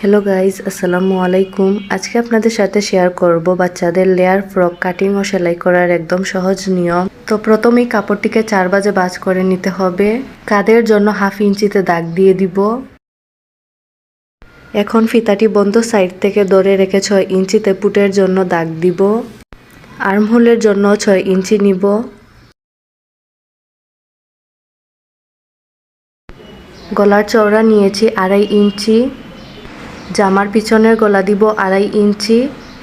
Hello guys আসসালামু আলাইকুম আজকে আপনাদের সাথে শেয়ার করব বাচ্চাদের লেয়ার ফ্রক কাটিং ও সেলাই করার একদম সহজ নিয়ম। তো প্রথমেই কাপড়টিকে চার বাজে বাজ করে নিতে হবে। কাদের জন্য হাফ ইঞ্চিতে দাগ দিয়ে দিব। এখন ফিতাটি বন্ধ সাইড থেকে ধরে রেখে ছয় ইঞ্চিতে পুটের জন্য দাগ দিব। আর্মহোলের জন্য ছয় ইঞ্চি নিব। গলার চওড়া নিয়েছি আড়াই ইঞ্চি। জামার পিছনের গলা দিব আড়াই ইঞ্চি,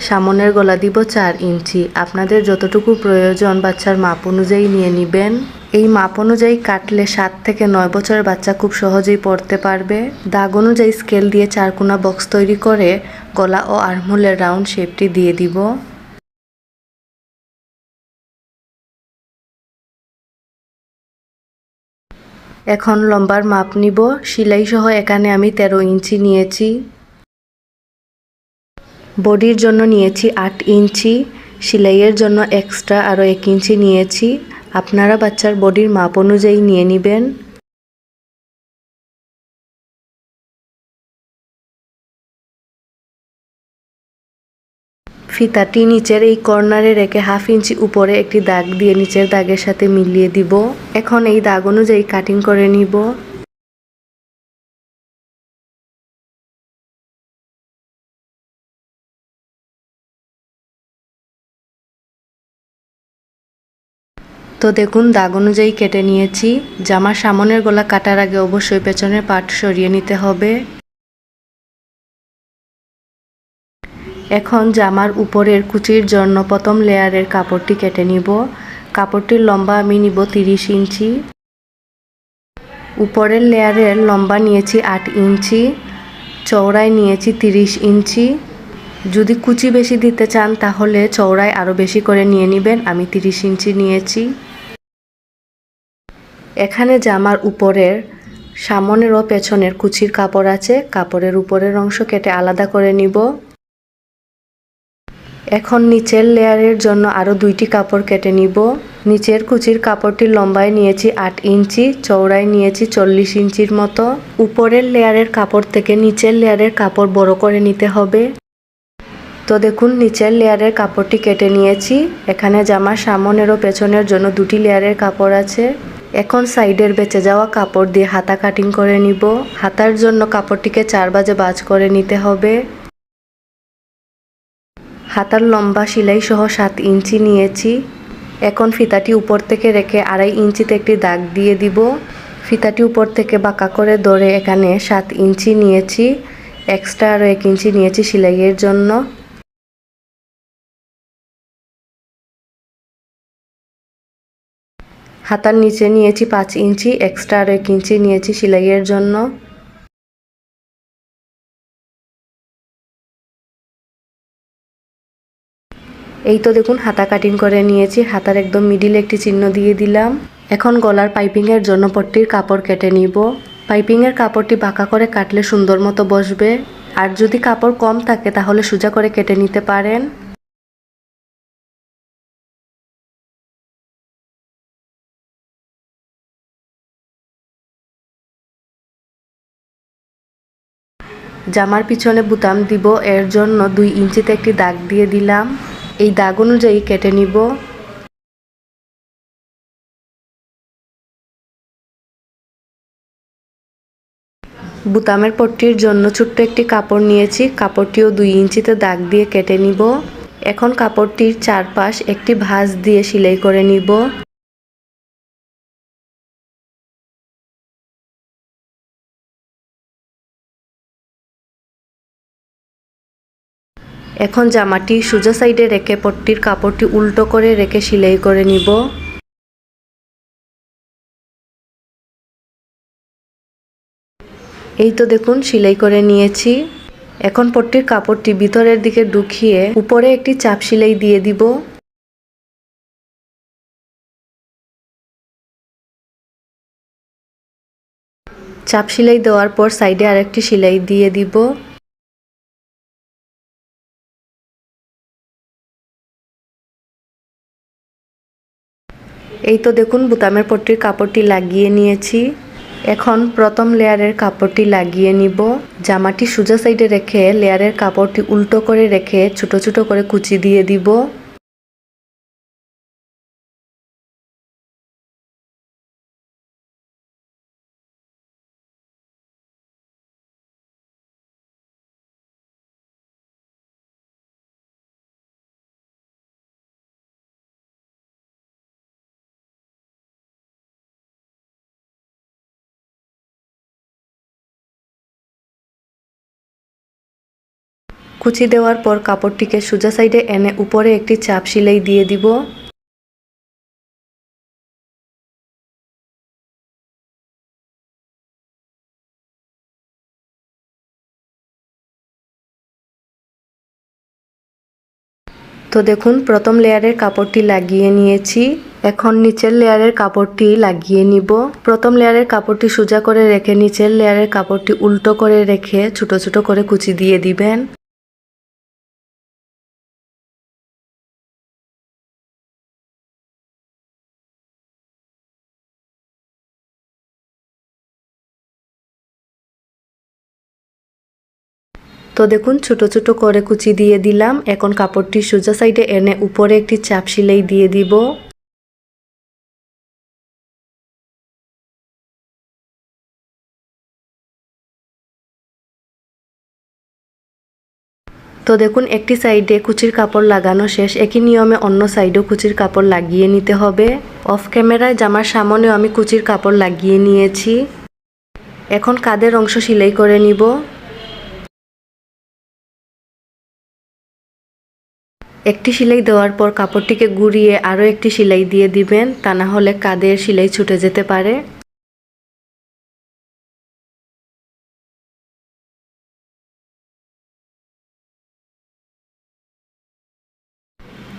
সামনের গলা দিব চার ইঞ্চি। আপনাদের যতটুকু প্রয়োজন বাচ্চার মাপ অনুযায়ী নিয়ে নেবেন। এই মাপ অনুযায়ী কাটলে সাত থেকে নয় বছরের বাচ্চা খুব সহজেই পড়তে পারবে। দাগ অনুযায়ী স্কেল দিয়ে চারকোনা বক্স তৈরি করে গলা ও আর্মহোলের রাউন্ড শেপটি দিয়ে দিব। এখন লম্বার মাপ নিব। সেলাই সহ এখানে আমি তেরো ইঞ্চি নিয়েছি। বডির জন্য নিয়েছি আট ইঞ্চি, সেলাইয়ের জন্য এক্সট্রা আরও এক ইঞ্চি নিয়েছি। আপনারা বাচ্চার বডির মাপ অনুযায়ী নিয়ে নেবেন। ফিতাটি নিচের এই কর্নারে রেখে হাফ ইঞ্চি উপরে একটি দাগ দিয়ে নিচের দাগের সাথে মিলিয়ে দিব। এখন এই দাগ অনুযায়ী কাটিং করে নিব। তো দেখুন, দাগ অনুযায়ী কেটে নিয়েছি। জামার সামনের গলা কাটার আগে অবশ্যই পেছনের পাট সরিয়ে নিতে হবে। এখন জামার উপরের কুচির জন্য প্রথম লেয়ারের কাপড়টি কেটে নিব। কাপড়টির লম্বা আমি নিব তিরিশ ইঞ্চি। উপরের লেয়ারের লম্বা নিয়েছি আট ইঞ্চি। চওড়ায় নিয়েছি তিরিশ ইঞ্চি। যদি কুচি বেশি দিতে চান, তাহলে চওড়ায় আরও বেশি করে নিয়ে নেবেন। আমি তিরিশ ইঞ্চি নিয়েছি। এখানে জামার উপরের, সামনের ও পেছনের কুচির কাপড় আছে, কাপড়ের উপরের অংশ কেটে আলাদা করে নিব। এখন নিচের লেয়ারের জন্য আরও দুইটি কাপড় কেটে নিব। নিচের কুচির কাপড়টি লম্বায় নিয়েছি আট ইঞ্চি চৌড়ায় নিয়েছি চল্লিশ ইঞ্চির মতো। উপরের লেয়ারের কাপড় থেকে নিচের লেয়ারের কাপড় বড় করে নিতে হবে। তো দেখুন, নিচের লেয়ারের কাপড়টি কেটে নিয়েছি। এখানে জামার সামনের ও পেছনের জন্য দুটি লেয়ারের কাপড় আছে। এখন সাইডের বেঁচে যাওয়া কাপড় দিয়ে হাতা কাটিং করে নিব। হাতার জন্য কাপড়টিকে চার বাজে বাজ করে নিতে হবে। হাতার লম্বা সেলাই সহ সাত ইঞ্চি নিয়েছি। এখন ফিতাটি উপর থেকে রেখে আড়াই ইঞ্চিতে একটি দাগ দিয়ে দিব। ফিতাটি উপর থেকে বাঁকা করে ধরে এখানে সাত ইঞ্চি নিয়েছি। এক্সট্রা আরও এক ইঞ্চি নিয়েছি সেলাইয়ের জন্য। হাতার নিচে নিয়েছি পাঁচ ইঞ্চি এক্সট্রা আরও এক ইঞ্চি নিয়েছি সেলাইয়ের জন্য। এই তো দেখুন, হাতা কাটিং করে নিয়েছি, হাতার একদম মিডিলে একটি চিহ্ন দিয়ে দিলাম। এখন গলার পাইপিংয়ের জন্য পট্টির কাপড় কেটে নিব। পাইপিংয়ের কাপড়টি বাঁকা করে কাটলে সুন্দর মতো বসবে। আর যদি কাপড় কম থাকে, তাহলে সোজা করে কেটে নিতে পারেন। জামার পিছনে বুতাম দিব, এর জন্য দুই ইঞ্চিতে একটি দাগ দিয়ে দিলাম। এই দাগ অনুযায়ী কেটে নিব। বুতামের পট্টির জন্য ছোট্ট একটি কাপড় নিয়েছি, কাপড়টিও দুই ইঞ্চিতে দাগ দিয়ে কেটে নিব। এখন কাপড়টির চারপাশ একটি ভাঁজ দিয়ে সেলাই করে নিব। এখন জামাটি সোজা সাইডে রেখে পট্টির কাপড়টি উল্টো করে রেখে সেলাই করে নিব। এই তো দেখুন, সেলাই করে নিয়েছি। এখন পট্টির কাপড়টি ভিতরের দিকে ঢুকিয়ে উপরে একটি চাপ সেলাই দিয়ে দিব। চাপ সেলাই দেওয়ার পর সাইডে আরেকটি সেলাই দিয়ে দিব। এই তো দেখুন, বুতামের পট্টির কাপড়টি লাগিয়ে নিয়েছি। এখন প্রথম লেয়ারের কাপড়টি লাগিয়ে নিব। জামাটি সোজা সাইডে রেখে লেয়ারের কাপড়টি উল্টো করে রেখে ছোট ছোট করে কুচি দিয়ে দিব। কুচি দেওয়ার পর কাপড়টিকে সোজা সাইডে এনে উপরে একটি চাপ সেলাই দিয়ে দিব। তো দেখুন, প্রথম লেয়ারের কাপড়টি লাগিয়ে নিয়েছি। এখন নিচের লেয়ারের কাপড়টি লাগিয়ে নিব। প্রথম লেয়ারের কাপড়টি সোজা করে রেখে নিচের লেয়ারের কাপড়টি উল্টো করে রেখে ছোট ছোট করে কুচি দিয়ে দিবেন। তো দেখুন, ছোট ছোট করে কুচি দিয়ে দিলাম। এখন কাপড়টি সোজা সাইডে এনে উপরে একটি চাপ সিলাই দিয়ে দিব। তো দেখুন, একটি সাইডে কুচির কাপড় লাগানো শেষ। একই নিয়মে অন্য সাইডেও কুচির কাপড় লাগিয়ে নিতে হবে। অফ ক্যামেরায় জামার সামনেও আমি কুচির কাপড় লাগিয়ে নিয়েছি। এখন কাদের অংশ সেলাই করে নিব? একটি সেলাই দেওয়ার পর কাপড়টিকে গুড়িয়ে আরও একটি সেলাই দিয়ে দিবেন, তা না হলে কাদের সেলাই ছুটে যেতে পারে।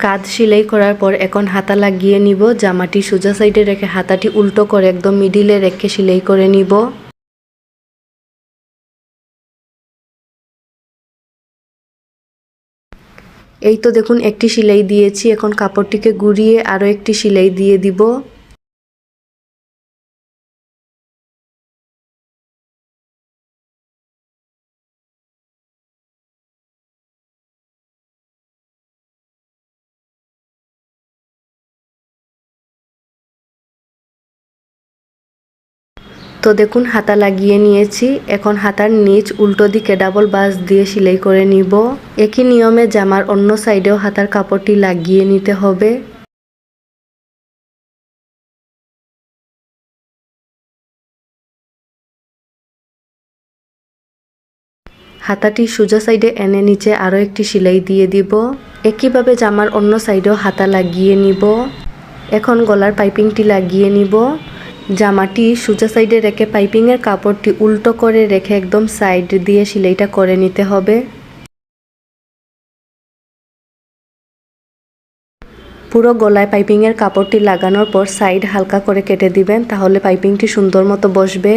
কাঁধ সেলাই করার পর এখন হাতা লাগিয়ে নিব, জামাটি সোজা সাইডে রেখে হাতাটি উল্টো করে একদম মিডিলে রেখে সেলাই করে নিব। এই তো দেখুন একটি সেলাই দিয়েছি। এখন কাপড়টিকে গুড়িয়ে আরও একটি সেলাই দিয়ে দিব। তো দেখুন, হাতা লাগিয়ে নিয়েছি। এখন হাতার নিচ উল্টো দিকে ডাবল বাস দিয়ে সেলাই করে নিব। একই নিয়মে জামার অন্য সাইডেও হাতার কাপড়টি লাগিয়ে নিতে হবে। হাতাটি সোজা সাইডে এনে নিচে আরও একটি সেলাই দিয়ে দিব। একইভাবে জামার অন্য সাইডেও হাতা লাগিয়ে নিব। এখন গলার পাইপিংটি লাগিয়ে নিব। জামাটি সোজা সাইডে রেখে পাইপিংয়ের কাপড়টি উল্টো করে রেখে একদম সাইড দিয়ে সেলাইটা করে নিতে হবে। পুরো গলায় পাইপিংয়ের কাপড়টি লাগানোর পর সাইড হালকা করে কেটে দিবেন, তাহলে পাইপিংটি সুন্দর মতো বসবে।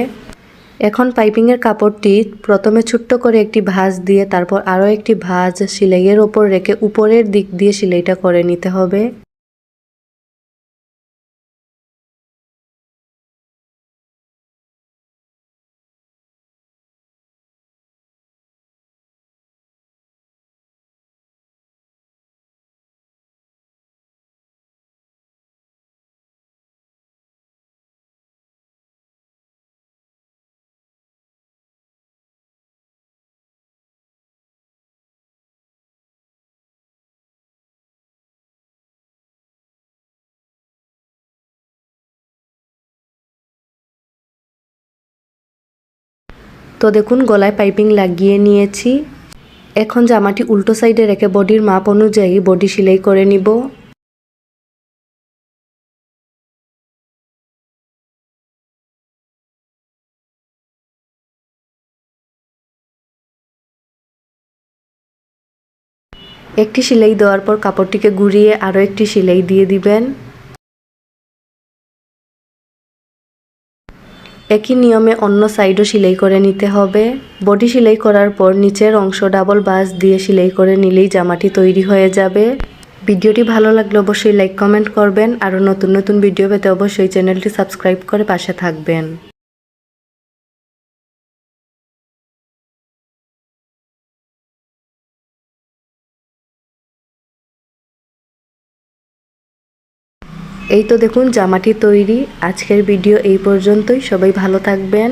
এখন পাইপিংয়ের কাপড়টি প্রথমে ছোট্ট করে একটি ভাঁজ দিয়ে তারপর আরও একটি ভাঁজ সেলাইয়ের ওপর রেখে উপরের দিক দিয়ে সেলাইটা করে নিতে হবে। তো দেখুন, গলায় পাইপিং লাগিয়ে নিয়েছি। এখন জামাটি উল্টো সাইডে রেখে বডির মাপ অনুযায়ী বডি সেলাই করে নিব। একটি সেলাই দেওয়ার পর কাপড়টিকে ঘুরিয়ে আরও একটি সেলাই দিয়ে দিবেন। একই নিয়মে অন্য সাইডও সেলাই করে নিতে হবে। বডি সেলাই করার পর নিচের অংশ ডাবল বাস দিয়ে সেলাই করে নিলেই জামাটি তৈরি হয়ে যাবে। ভিডিওটি ভালো লাগলে অবশ্যই লাইক, কমেন্ট করবেন। আরও নতুন নতুন ভিডিও পেতে অবশ্যই চ্যানেলটি সাবস্ক্রাইব করে পাশে থাকবেন। এই তো দেখুন জামাটি তৈরি। আজকের ভিডিও এই পর্যন্তই। সবাই ভালো থাকবেন।